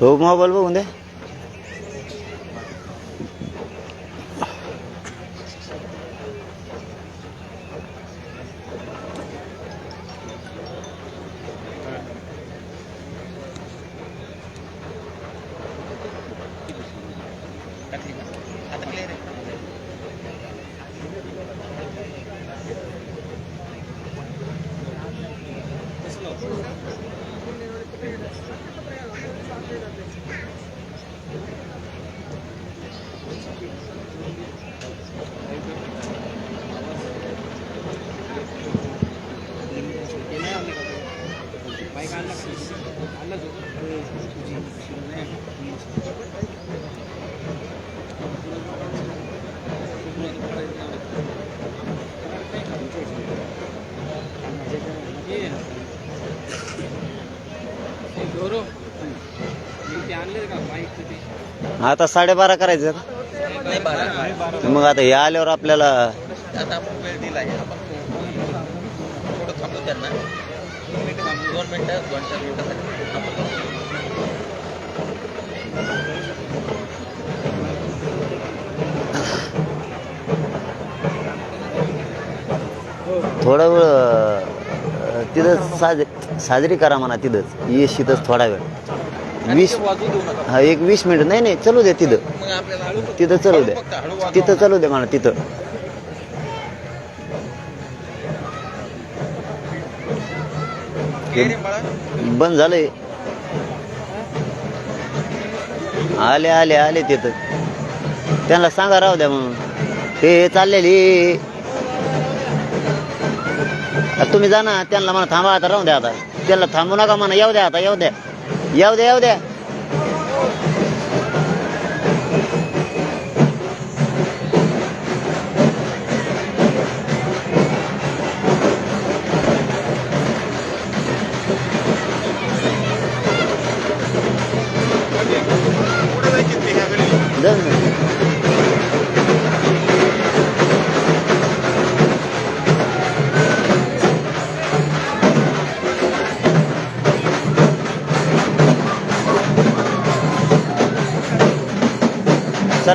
हो मोबाईल बघून आता साडेबारा करायचं का? मग आता हे आल्यावर आपल्याला थोडं वेळ अं, तिथं साज साजरी करा म्हणा तिथंच. येस तिथंच थोडा वेळ. वीस हा एक वीस मिनिट. नाही नाही चलू दे तिथं. तिथं चलू हळू दे फक्त हळू वाजवा. तिथं चलू दे म्हणा तिथं. बंद झालंय. आले आले आले तिथं. त्यांना सांगा राहू द्या मग हे चाललेली. तुम्ही जा ना त्यांना म्हणा थांबा आता राहू द्या आता. त्यांना थांबू नका म्हणा येऊ द्या आता येऊ द्या. येऊ द्या येऊ द्या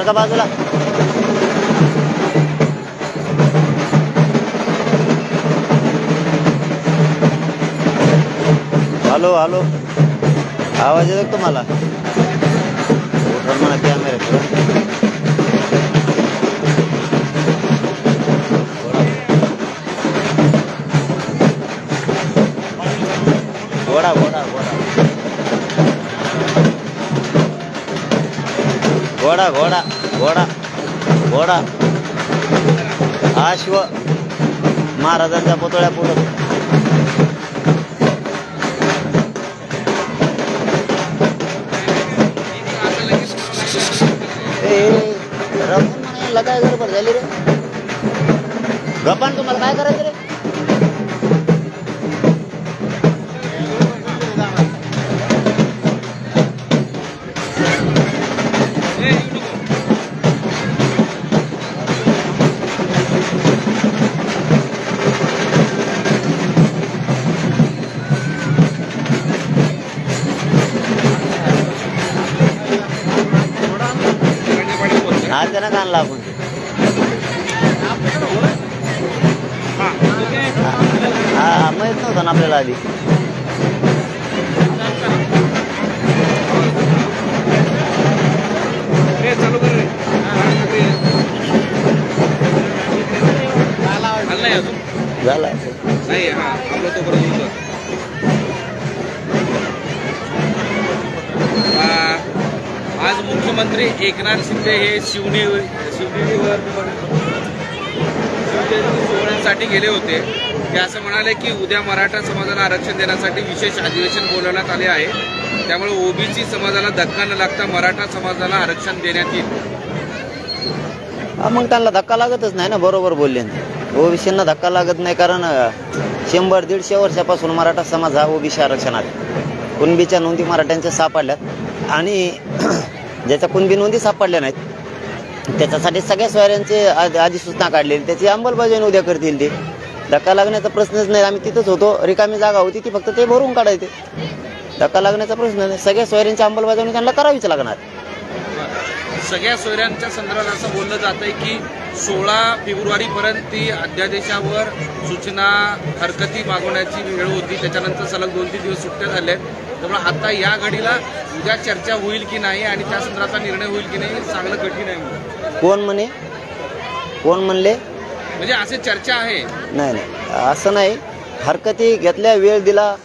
का बाजूला हॅलो हॅलो आवाज येतो का तुम्हाला उठवा म्हणा कॅमेरा घोडा घोडा घोडा घोडा घोडा घोडा घोडा. अश्व महाराजांच्या पुतळ्या पुढं ए म्हणायला काय गडबड झाली रे. गपान तुम्हाला काय करायचं रे? ना कान लागून. हा माहीत नव्हतं ना आपल्याला आधी. झाला. नाही हा आपलं आज मुख्यमंत्री एकनाथ शिंदे हे शिवने शिवनेरीवर शिवजयंती सोहळ्यासाठी गेले होते. ते असं म्हणाले की उद्या मराठा समाजाला आरक्षण देण्यासाठी विशेष अधिवेशन बोलवण्यात आले आहे. त्यामुळे ओबीसी समाजाला धक्का न लागता मराठा समाजाला आरक्षण देण्यात येईल. मग त्यांना धक्का लागतच नाही ना बरोबर बोलले ओबीसींना धक्का लागत नाही कारण शंभर दीडशे वर्षापासून मराठा समाज हा ओबीसी आरक्षणात कुणबीच्या नोंदी मराठ्यांच्या सापडल्यात. आणि ज्याच्या कुणबी नोंदी सापडल्या नाहीत. त्याच्यासाठी सगळ्या सोयऱ्यांचे आधी अधिसूचना काढलेली त्याची अंमलबजावणी उद्या करतील ते. धक्का लागण्याचा प्रश्नच नाही आम्ही तिथंच होतो. रिकामी जागा होती ती फक्त ते भरून काढायचे. धक्का लागण्याचा प्रश्न नाही. सगळ्या सोयऱ्यांची अंमलबजावणी त्यांना करावीच लागणार. सगळ्या सोयऱ्यांच्या संदर्भात असं बोललं जात आहे की सोळा फेब्रुवारीपर्यंत ती अध्यादेशावर सूचना हरकती मागवण्याची वेळ होती. त्याच्यानंतर सलग दोन तीन दिवस सुट्ट्या झाल्या. आहेत. त्यामुळे आता या घडीला उद्या चर्चा होईल की नाही आणि त्या संदर्भातला निर्णय होईल की नाही चांगलं कठीण आहे. कोण म्हणे? कोण म्हणले? म्हणजे असे चर्चा आहे. नाही नाही. असं नाही. हरकती घेतल्या वेळ दिला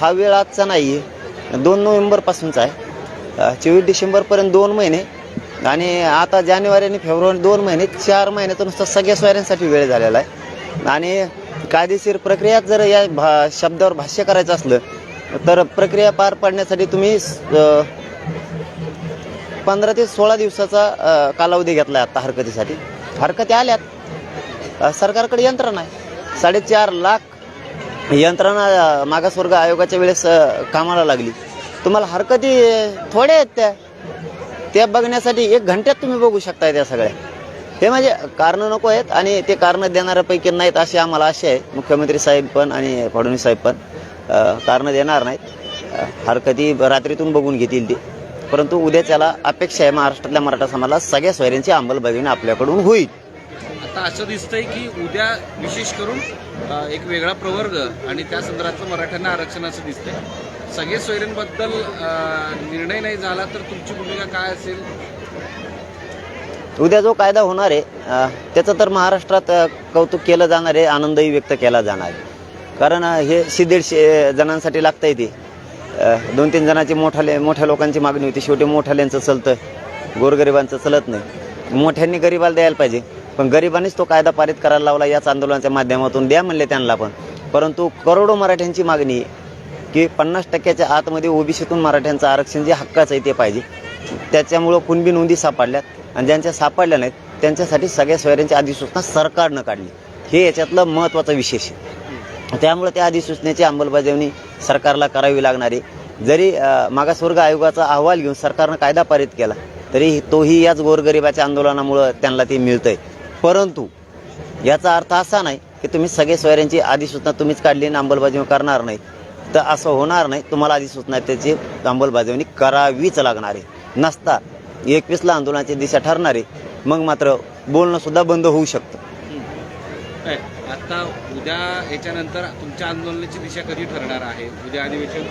हा वेळ आजचा नाही आहे दोन नोव्हेंबरपासूनचा आहे. चोवीस डिसेंबरपर्यंत दोन महिने. आणि आता जानेवारी आणि फेब्रुवारी दोन महिने चार महिन्याचं नुसतं सगळ्या सोयऱ्यांसाठी वेळ झालेला आहे. आणि कायदेशीर प्रक्रियात जर या भा शब्दावर भाष्य करायचं असलं तर प्रक्रिया पार पाडण्यासाठी तुम्ही पंधरा ते सोळा दिवसाचा कालावधी घेतला आहे आता हरकतीसाठी. हरकती आल्यात. सरकारकडे यंत्रणा आहे. साडेचार लाख यंत्रणा मागासवर्ग आयोगाच्या वेळेस कामाला लागली. तुम्हाला हरकती थोड्या आहेत त्या. त्या बघण्यासाठी एक घंट्यात तुम्ही बघू शकताय त्या सगळ्या. हे म्हणजे कारणं नको आहेत आणि ते कारणं देणाऱ्यापैकी नाहीत अशी आम्हाला आशा आहे. मुख्यमंत्री साहेब पण आणि फडणवीस साहेब पण कारणं देणार नाहीत. हरकती रात्रीतून बघून घेतील ती. परंतु उद्या त्याला अपेक्षा आहे महाराष्ट्रातल्या मराठा समाजाला सगळ्या सोयऱ्यांची अंमलबजावणी आपल्याकडून होईल. आता असं दिसतंय की उद्या विशेष करून एक वेगळा प्रवर्ग आणि त्या संदर्भातलं मराठ्यांना आरक्षण असं दिसतंय. सगळे सोयऱ्यांबद्दल निर्णय नाही झाला तर तुमची भूमिका काय असेल? उद्या जो कायदा होणार आहे त्याचं तर महाराष्ट्रात कौतुक केलं जाणार आहे आनंदही व्यक्त केला जाणार आहे. कारण हे शे दीडशे जणांसाठी आहे ते. दोन तीन जणांची मोठाले मोठ्या लोकांची मागणी होती. शेवटी मोठाल्यांचं चलतं. गोरगरिबांचं चलत नाही. मोठ्यांनी गरिबाला द्यायला पाहिजे. पण गरिबांनीच तो कायदा पारित करायला लावला याच आंदोलनाच्या माध्यमातून. द्या म्हणले त्यांना पण. परंतु करोडो मराठ्यांची मागणी की पन्नास टक्क्याच्या आतमध्ये ओबीसीतून मराठ्यांचं आरक्षण जे हक्काचं आहे ते पाहिजे. त्याच्यामुळं कुणबी नोंदी सापडल्यात आणि ज्यांच्या सापडल्या नाहीत त्यांच्यासाठी सगळ्या सोयऱ्यांची अधिसूचना सरकारनं काढली. हे याच्यातलं महत्त्वाचं विशेष आहे. त्यामुळे त्या अधिसूचनेची अंमलबजावणी सरकारला करावी लागणार आहे. जरी मागासवर्ग आयोगाचा अहवाल घेऊन सरकारनं कायदा पारित केला तरी तोही याच गोरगरिबाच्या आंदोलनामुळं त्यांना ते मिळतंय. परंतु याचा अर्थ असा नाही की तुम्ही सगळे सोयऱ्यांची अधिसूचना तुम्हीच काढली आणि अंमलबजावणी करणार नाही तर असं होणार नाही. तुम्हाला अधिसूचना त्याची. अंमलबजावणी करावीच लागणार आहे. नसता एकवीसला आंदोलनाची दिशा ठरणार आहे. मग मात्र बोलणं सुद्धा बंद होऊ शकतं. आता उद्या याच्यानंतर तुमच्या आंदोलनाची दिशा कधी ठरणार आहे? उद्या अधिवेशन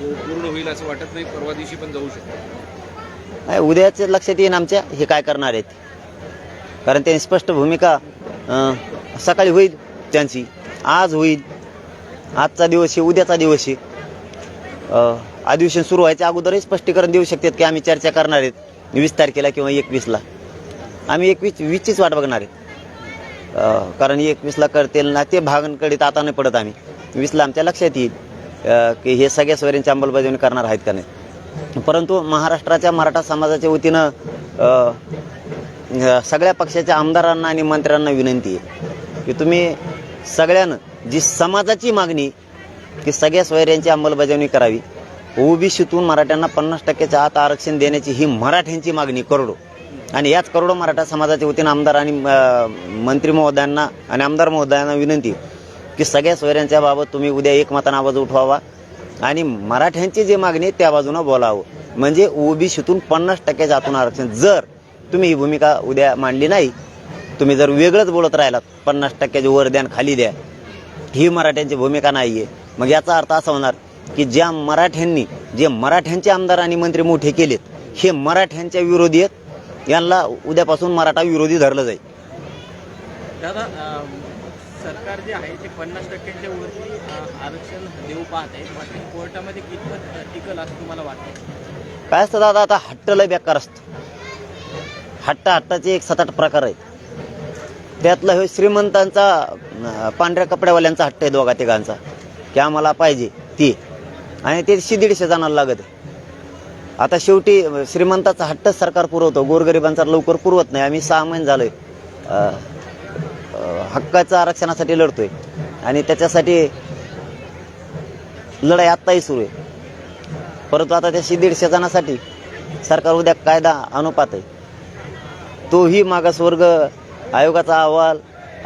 पूर्ण होईल असं वाटत नाही. परवा दिवशी पण जाऊ शकतो. नाही उद्याच लक्षात येईन आमच्या हे काय करणार आहेत. कारण त्यांनी स्पष्ट भूमिका सकाळी होईल त्यांची आज होईल. आजचा दिवस आहे उद्याचा दिवस आहे. अधिवेशन सुरू व्हायच्या अगोदरही स्पष्टीकरण देऊ शकतात की आम्ही चर्चा करणार आहेत. वीस तारखेला किंवा एकवीसला. आम्ही एकवीस वीसचीच वाट बघणार आहेत. कारण एकवीसला करतील ना ते भागांकडे आता नाही पडत आम्ही. वीसला आमच्या लक्षात येईल की हे सगळ्या सोयऱ्यांची अंमलबजावणी करणार आहेत का नाही. परंतु महाराष्ट्राच्या मराठा समाजाच्या वतीनं सगळ्या पक्षाच्या आमदारांना आणि मंत्र्यांना विनंती आहे की तुम्ही सगळ्यानं जी समाजाची मागणी की सगळ्या सोयऱ्यांची अंमलबजावणी करावी ओबीसीतून मराठ्यांना पन्नास टक्क्याच्या आत आरक्षण देण्याची ही मराठ्यांची मागणी करोडो. आणि याच करोडो मराठा समाजाच्या वतीनं आमदार आणि मंत्री महोदयांना आणि आमदार महोदयांना विनंती की सगळ्या सोयऱ्यांच्या बाबत तुम्ही उद्या एकमतानं आवाज उठवावा आणि मराठ्यांची जी मागणी आहे त्या बाजूनं बोलावं. म्हणजे ओबीसीतून पन्नास टक्क्याच्या आतून आरक्षण. जर तुम्ही ही भूमिका उद्या मांडली नाही तुम्ही जर वेगळंच बोलत राहिलात पन्नास टक्क्याचे वर द्या खाली द्या ही मराठ्यांची भूमिका नाही आहे मग याचा अर्थ असा होणार की ज्या मराठ्यांनी जे मराठ्यांचे आमदार आणि मंत्री मोठे केलेत हे मराठ्यांच्या विरोधी आहेत. यांना उद्यापासून मराठा विरोधी धरलं जाईल. दादा सरकार जे आहे ते पन्नास टक्क्यांच्या वरती आरक्षण देऊ पाहत. आहे मात्र कोर्टामध्ये कितपत टिकल असं तुम्हाला वाटतं काय असतं दादा आता हट्ट लय बेकार असतं. हट्ट हट्टाचे एक सात आठ प्रकार आहेत. त्यातला हे श्रीमंतांचा पांढऱ्या कपड्यावाल्यांचा हट्ट आहे दोघा तिघांचा. की आम्हाला पाहिजे ती. आणि ते शे दीडशे जणांना लागत आहे. आता शेवटी श्रीमंताचा हट्ट सरकार पुरवतो. गोरगरिबांचा लवकर पुरवत नाही. आम्ही सहा महिने झालोय. हक्काच्या आरक्षणासाठी लढतोय. आणि त्याच्यासाठी लढाई आत्ताही सुरू आहे. परंतु आता त्या दीडशे जणांसाठी सरकार उद्या कायदा अनुपात आहे. तोही मागासवर्ग आयोगाचा अहवाल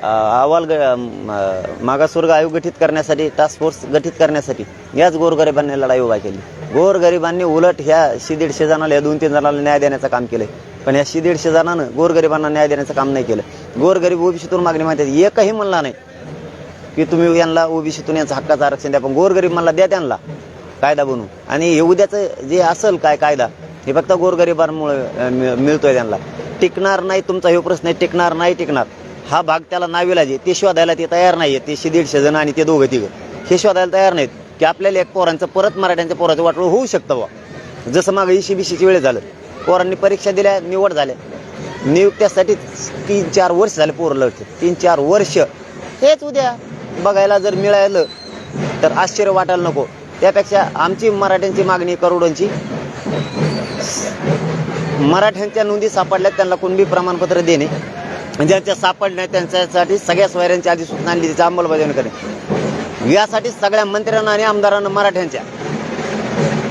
अहवाल ग- मागासवर्ग आयोग गठीत करण्यासाठी टास्क फोर्स गठीत करण्यासाठी याच गोरगरिबांनी लढाई उभा केली. गोरगरिबांनी उलट ह्या शी दीडशे जणांना या दोन तीन जणांना न्याय देण्याचं काम केलंय. पण या शी दीडशे गोरगरिबांना न्याय देण्याचं काम नाही केलं. गोरगरीब ओबीसीतून मागणी माहिती एकही म्हणला नाही की तुम्ही यांना ओबीसीतून यांचं हक्काचं आरक्षण द्या पण गोरगरीब म्हणला द्या त्यांना कायदा बनवून. आणि हे उद्याचं जे असेल काय कायदा हे फक्त गोरगरिबांमुळे मिळतोय त्यांना. टिकणार नाही तुमचा हे प्रश्न आहे टिकणार नाही टिकणार. हा भाग त्याला नावीला जे ते शोधायला ते तयार नाही ते तेशे दीडशे जण आणि ते दोघं तिघं. हे शोधायला तयार नाहीत. की आपल्याला एक पोरांचं परत मराठ्यांच्या पोराचं वाटोळ होऊ शकतं बा जसं मागं इशी बिशीची वेळ झालं. पोरांनी परीक्षा दिल्या निवड झाल्या. नियुक्त्यासाठी तीन चार वर्ष झाले पोरं लढते. तीन चार वर्ष. हेच उद्या बघायला जर मिळालं तर आश्चर्य वाटायला नको. त्यापेक्षा आमची मराठ्यांची मागणी करोडोंची. मराठ्यांच्या नोंदी सापडल्यात त्यांना कुणबी प्रमाणपत्र देणे. ज्यांच्या सापडल्या त्यांच्यासाठी सगळ्या सोयऱ्यांची आधी सूचना आणली त्याची अंमलबजावणी करणे यासाठी सगळ्या मंत्र्यांना आणि आमदारांना मराठ्यांच्या.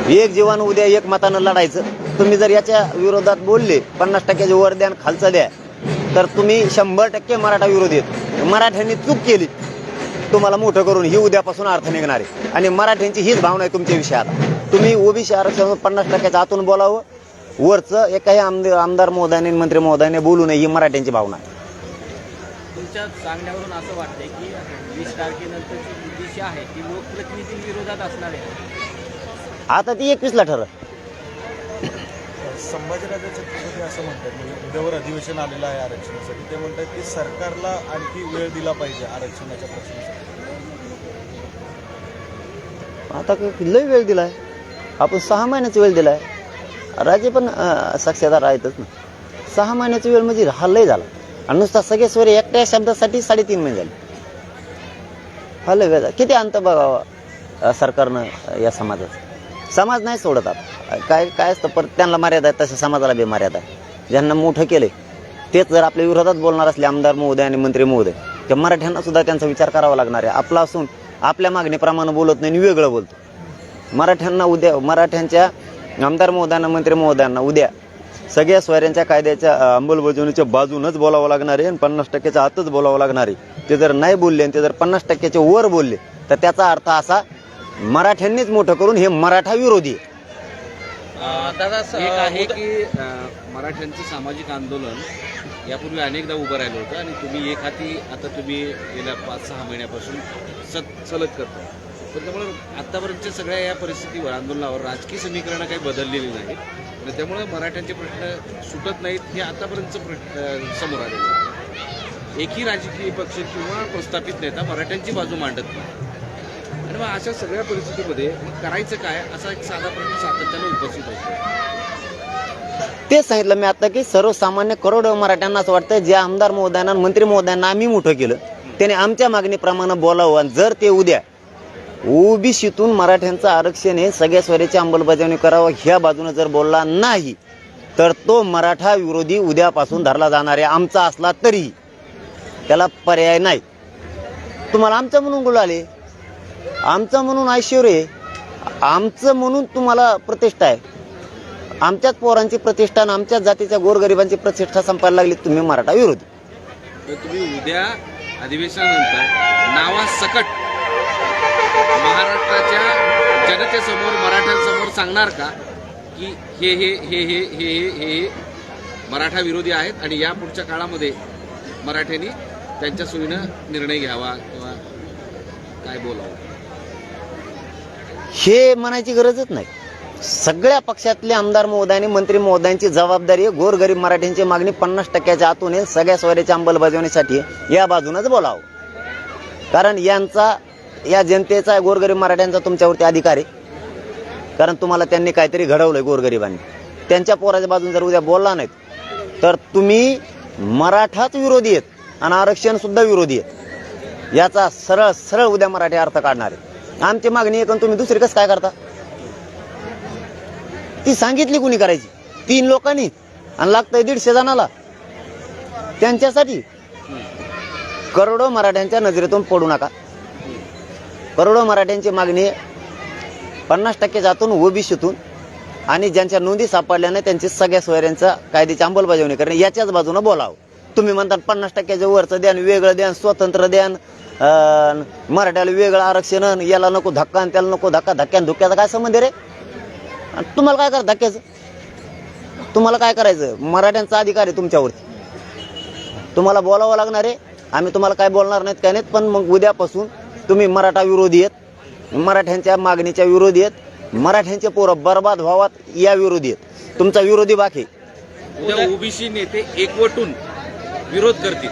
एक जीवन उद्या एक मतानं लढायचं. तुम्ही जर याच्या विरोधात बोलले पन्नास टक्क्याचे वर द्या आणि खालचं द्या तर तुम्ही शंभर टक्के मराठा विरोधी आहेत. मराठ्यांनी चूक केली. तुम्हाला मोठं करून ही उद्यापासून अर्थ निघणार आहे. आणि मराठ्यांची हीच भावना आहे तुमच्या विषयात तुम्ही ओबीसी आरक्षण पन्नास टक्क्याच्या आतून बोलावं वरचं एकाही आमदार आमदार महोदयाने मंत्री महोदयाने बोलू नये ही मराठ्यांची भावना आहे. तुमच्या सांगण्यावरून असं वाटतंय की वीस तारखेनंतरची जी दिशा आहे ती लोकप्रतिनिधींविरोधात असणार आहे. आता ती एकवीसला ठरलं. संभाजीराजे छत्रपती असं म्हणतात म्हणजे उद्यावर अधिवेशन आलेलं आहे आरक्षणासाठी ते म्हणतात की सरकारला आणखी वेळ दिला पाहिजे आरक्षणाच्या प्रश्नासाठी. आता काय लय वेळ दिलाय. आपण सहा महिन्याचा वेळ दिलाय. राजे पण साक्षीदार आहेतच ना. सहा महिन्याचा वेळ म्हणजे हा लय झाला. आणि नुसता सगळे स्वर एकट्या शब्दासाठी साडेतीन महिने झाले. हा लय वेळ किती अंत बघावा सरकारनं या समाजाचं? समाज नाही सोडत आता. काय काय असतं परत त्यांना मर्यादा आहे तसं समाजाला बी मर्यादा आहे ज्यांना मोठं केले तेच जर आपल्या विरोधात बोलणार असले आमदार महोदय आणि मंत्री महोदय तर मराठ्यांना सुद्धा त्यांचा विचार करावा लागणार आहे. आपला असून आपल्या मागणीप्रमाणे बोलत नाही आणि वेगळं बोलतो. मराठ्यांना उद्या मराठ्यांच्या आमदार महोदयांना मंत्री महोदयांना उद्या. सगळ्या स्वैऱ्यांच्या कायद्याच्या अंमलबजावणीच्या बाजूनच बोलावं लागणार आहे आणि पन्नास टक्क्याच्या आतच बोलावं लागणार आहे. ते जर नाही बोलले आणि ते जर पन्नास टक्क्याच्या वर बोलले तर त्याचा अर्थ असा मराठ्यांनीच मोठं करून हे मराठा विरोधी आहे. दादा एक आहे की मराठ्यांचं सामाजिक आंदोलन यापूर्वी अनेकदा उभं राहिलं होतं आणि तुम्ही एक हाती आता तुम्ही गेल्या पाच सहा महिन्यापासून सत सलग करता पण त्यामुळे आत्तापर्यंतच्या सगळ्या या परिस्थितीवर आंदोलनावर राजकीय समीकरणं काही बदललेली नाही आणि त्यामुळे मराठ्यांचे प्रश्न सुटत नाहीत हे आतापर्यंतचं प्रश्न समोर आलेलं आहे. एकही राजकीय पक्ष किंवा प्रस्थापित नेता मराठ्यांची बाजू मांडत नाही. आणि मग अशा सगळ्या परिस्थितीमध्ये करायचं काय असा एक साधा प्रश्न सातत्यानं उपस्थित होतो. तेच सांगितलं मी आता की सर्वसामान्य करोड मराठ्यांना असं वाटतं जे आमदार महोदयांना मंत्री महोदयांना आम्ही मोठं केलं. त्याने आमच्या मागणीप्रमाणे बोलावं आणि जर ते उद्या ओबीसीतून मराठ्यांचं आरक्षण हे सगळ्या स्वराची अंमलबजावणी करावं ह्या बाजूने जर बोलला नाही तर तो मराठा विरोधी उद्यापासून धरला जाणार आहे. आमचा असला तरी त्याला पर्याय नाही. तुम्हाला आमचं म्हणून बोलाले आमचं म्हणून ऐश्वर्य? आहे. आमचं म्हणून तुम्हाला प्रतिष्ठा आहे. आमच्याच पोरांची प्रतिष्ठा आणि आमच्याच जातीच्या गोरगरिबांची प्रतिष्ठा संपायला लागली तुम्ही मराठा विरोधी. तुम्ही उद्या अधिवेशनानंतर नावासकट महाराष्ट्राच्या जनतेसमोर मराठ्यांसमोर सांगणार का की हे हे हे हे हे हे हे मराठा विरोधी आहेत आणि या पुढच्या काळामध्ये मराठ्यांनी त्यांच्या सोयीनं निर्णय घ्यावा किंवा काय बोलावं? हे म्हणायची गरजच नाही. सगळ्या पक्षातले आमदार महोदयांनी मंत्री महोदयांची जबाबदारी आहे. गोरगरीब मराठ्यांची मागणी पन्नास टक्क्याच्या आतून आहे. सगळ्या सोयऱ्याच्या अंमलबजावणीसाठी या बाजूनच बोलावं. कारण यांचा या जनतेचा गोरगरीब मराठ्यांचा तुमच्यावरती अधिकार आहे. कारण तुम्हाला त्यांनी काहीतरी घडवलंय गोरगरिबांनी. त्यांच्या पोराच्या बाजून जर उद्या बोलला नाहीत तर तुम्ही मराठाच विरोधी आहेत आणि आरक्षण सुद्धा विरोधी आहेत. याचा सरळ सरळ उद्या मराठी अर्थ काढणार आहे आमची मागणी आहे पण तुम्ही दुसरी कसं काय करता? ती सांगितली कुणी करायची? तीन लोकांनी. आणि लागतंय दीडशे जणाला. त्यांच्यासाठी करोडो मराठ्यांच्या नजरेतून पडू नका. करोडो मराठ्यांची मागणी आहे पन्नास टक्के जातून ओबीसीतून आणि ज्यांच्या नोंदी सापडल्याने त्यांची सगळ्या सोयऱ्यांचा कायद्याची अंमलबजावणी करणे. याच्याच बाजूनं बोलावं. तुम्ही म्हणतात पन्नास टक्क्याच्या वरचं द्यान वेगळं द्यान स्वतंत्र द्यान मराठ्याला वेगळं आरक्षण याला नको धक्का आणि त्याला नको धक्का धक्क्यान धुक्याचा काय संबंध रे? आणि तुम्हाला काय करा धक्क्याचं? तुम्हाला काय करायचं? मराठ्यांचा अधिकार आहे तुमच्यावरती. तुम्हाला बोलावं लागणार आहे. आम्ही तुम्हाला काय बोलणार नाहीत काय नाहीत पण मग उद्यापासून तुम्ही मराठा विरोधी आहेत. मराठ्यांच्या मागणीच्या विरोधी आहेत. मराठ्यांचे पोरं बर्बाद व्हावात या विरोधी आहेत. तुमचा विरोधी बाकी उद्या ओबीसी नेते एकवटून विरोध करतील.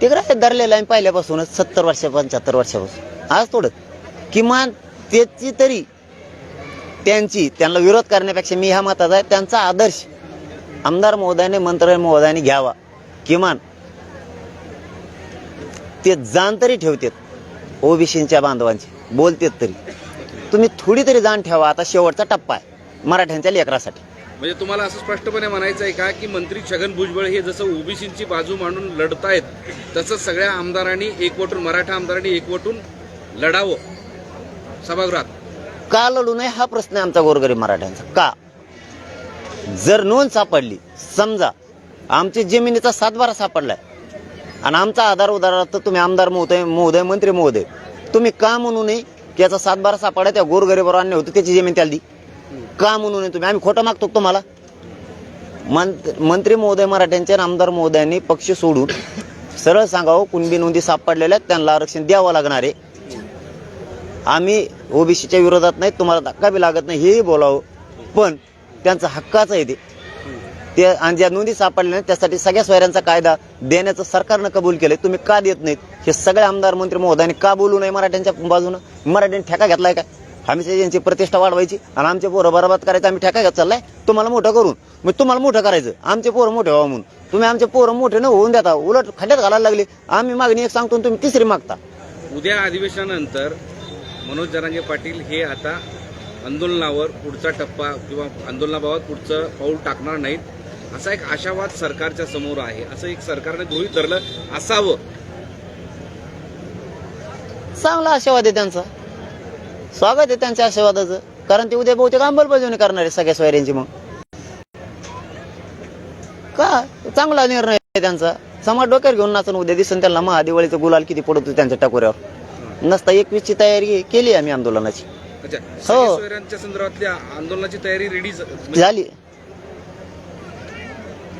ते काय धरलेलं आहे पहिल्यापासूनच सत्तर वर्ष पंच्याहत्तर वर्षापासून. आज थोडं. किमान त्याची तरी त्यांची त्यांना विरोध करण्यापेक्षा मी ह्या मताचा आहे त्यांचा आदर्श आमदार महोदयाने मंत्री महोदयाने घ्यावा. किमान ते जाण तरी ठेवतात. ओबीसीच्या बांधवांची बोलतेत तरी. तुम्ही थोडी तरी जाण ठेवा आता शेवटचा टप्पा आहे मराठ्यांच्या लेकरासाठी. म्हणजे तुम्हाला असं स्पष्टपणे म्हणायचं आहे का की मंत्री छगन भुजबळ हे जसं ओबीसीची बाजू मांडून लढतायत तसंच सगळ्या आमदारांनी एकवटून मराठा आमदारांनी एकवटून लढावं? सभागृहात. का लढू नये? हा प्रश्न आहे आमचा गोरगरीब मराठ्यांचा. का? जर नोंद सापडली समजा आमची जमिनीचा सातबारा सापडलाय आणि आमचा आधार उदाहरणार्थ तुम्ही आमदार महोदय महोदय मंत्री महोदय. तुम्ही का म्हणू नये की याचा सातबारा सापडला त्या गोरगरीबावर आणणे होते त्याची जमीन त्याला दी. का म्हणू नये तुम्ही? आम्ही खोटं मागतो तुम्हाला? मंत- मंत्री महोदय मराठ्यांचे आणि आमदार महोदयांनी पक्ष सोडून सरळ सांगावं कुणबी नोंदी सापडलेल्या आहेत, त्यांना आरक्षण द्यावं लागणार आहे. आम्ही ओबीसीच्या विरोधात नाही तुम्हाला धक्का बी लागत नाही हेही बोलावं. पण त्यांचा हक्काचं आहे ते. ते आणि ज्या नोंदी सापडल्या नाही त्यासाठी सगळ्या सोयऱ्यांचा कायदा देण्याचं सरकारनं कबूल केलंय. तुम्ही का देत नाहीत? हे सगळे आमदार मंत्री महोदयांनी का बोलू नये मराठ्यांच्या बाजूनं? मराठ्यांनी ठेका घेतलाय काय आम्ही यांची प्रतिष्ठा वाढवायची आणि आमचे पोरं बरबाद करायचं आम्ही ठेका घेत चाललाय? तुम्हाला मोठं करून. मग तुम्हाला मोठं करायचं. आमचे पोरं मोठे व्हावं म्हणून. तुम्ही आमचे पोरं मोठे न होऊन देता उलट खड्ड्यात घालायला लागले. आम्ही मागणी एक सांगतो आणि तुम्ही तिसरी मागता. उद्या अधिवेशनानंतर मनोज जरांगे पाटील हे आता आंदोलनावर पुढचा टप्पा किंवा आंदोलनाबाबत पुढचं पाऊल टाकणार नाहीत. असा एक आशावाद सरकारच्या समोर आहे. असं एक सरकारने गृहीत धरलं असावं. चांगला आशीर्वाद आहे त्यांचा. स्वागत आहे त्यांच्या आशीर्वादाचं कारण ते उद्या बहुतेक अंमलबजावणी करणार आहे सगळ्या सोयऱ्यांची मग. का? चांगला निर्णय आहे त्यांचा. समाज डोक्यावर घेऊन नाचून उद्या दिसन त्यांना महादिवाळीचं गुलाल किती पडतो त्यांच्या टाकोऱ्यावर. नसता एकवीसची तयारी केली आम्ही आंदोलनाची. हो. संदर्भातल्या आंदोलनाची तयारी रेडी झाली.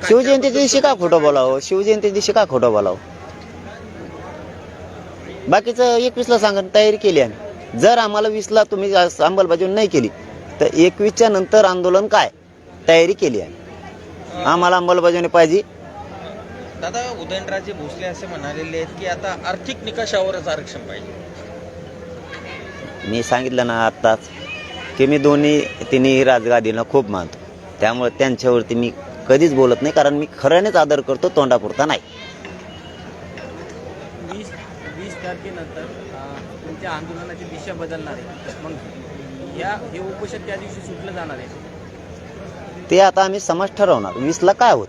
शिवजयंती दिवशी का खोटं बोलावं? शिवजयंती दिवशी का खोटं बोलावं? बाकीचं एकवीसला सांगा तयारी केली आम्ही. जर आम्हाला वीसला तुम्ही अंमलबजावणी नाही केली तर एकवीसच्या नंतर आंदोलन काय? तयारी केली आम्ही. आम्हाला अंमलबजावणी पाहिजे. दादा उदयनराजे भोसले असे म्हणालेले आहेत की आता आर्थिक निकषावरच आरक्षण पाहिजे. मी सांगितलं ना आत्ताच की मी दोन्ही तिन्ही राजगादीनं खूप मानतो. त्यामुळे त्यांच्यावरती मी कधीच बोलत नाही कारण मी खऱ्यानेच आदर करतो तोंडापुरता नाही. वीस वीस तारखेनंतर अं, तुमच्या आंदोलनाची दिशा बदलणार आहे. मग या हे उपोषण त्या दिवशी सुटलं जाणार आहे. ते आता आम्ही समाज ठरवणार. वीसला काय होत?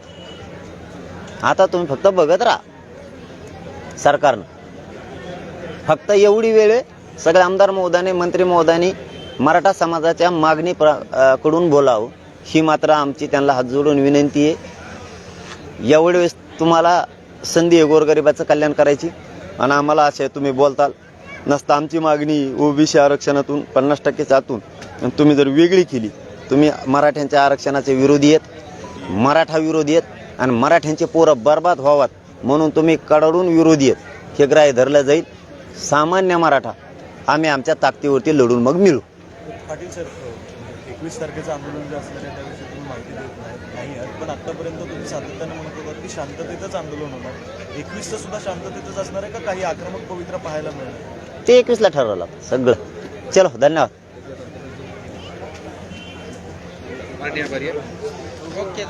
आता तुम्ही फक्त बघत राहा. सरकारनं. फक्त एवढी वेळ आहे, सगळे आमदार महोदयाने मंत्री महोदयांनी मराठा समाजाच्या मागणी प्रकडून बोलावं. ही मात्र आमची त्यांना हात जोडून विनंती आहे. एवढे वेळेस तुम्हाला संधी आहे गोरगरिबाचं कल्याण करायची. आणि आम्हाला असे आहे, तुम्ही बोलताल. नसता आमची मागणी ओबीसी आरक्षणातून पन्नास टक्के आतून. आणि तुम्ही जर वेगळी केली तुम्ही मराठ्यांच्या आरक्षणाचे विरोधी आहेत मराठा विरोधी आहेत आणि मराठ्यांचे पोरं बर्बाद व्हावात म्हणून तुम्ही कडाडून विरोधी आहेत. हे ग्राह्य धरलं जाईल. सामान्य मराठा आम्ही आमच्या ताकदीवरती लढून मग मिळू. पाटील सर एकवीस तारखेचं आंदोलन जे असणार आहे त्याविषयी तुम्ही माहिती देत नाही नाही आहात. पण आतापर्यंत तुम्ही सातत्यानं म्हणत होतात की शांततेतच आंदोलन होणार. एकवीसचं सुद्धा शांततेतच असणार आहे का काही आक्रमक पवित्र पाहायला मिळणार? ते एकवीसला ठरवलं सगळं. चलो धन्यवाद. ओके.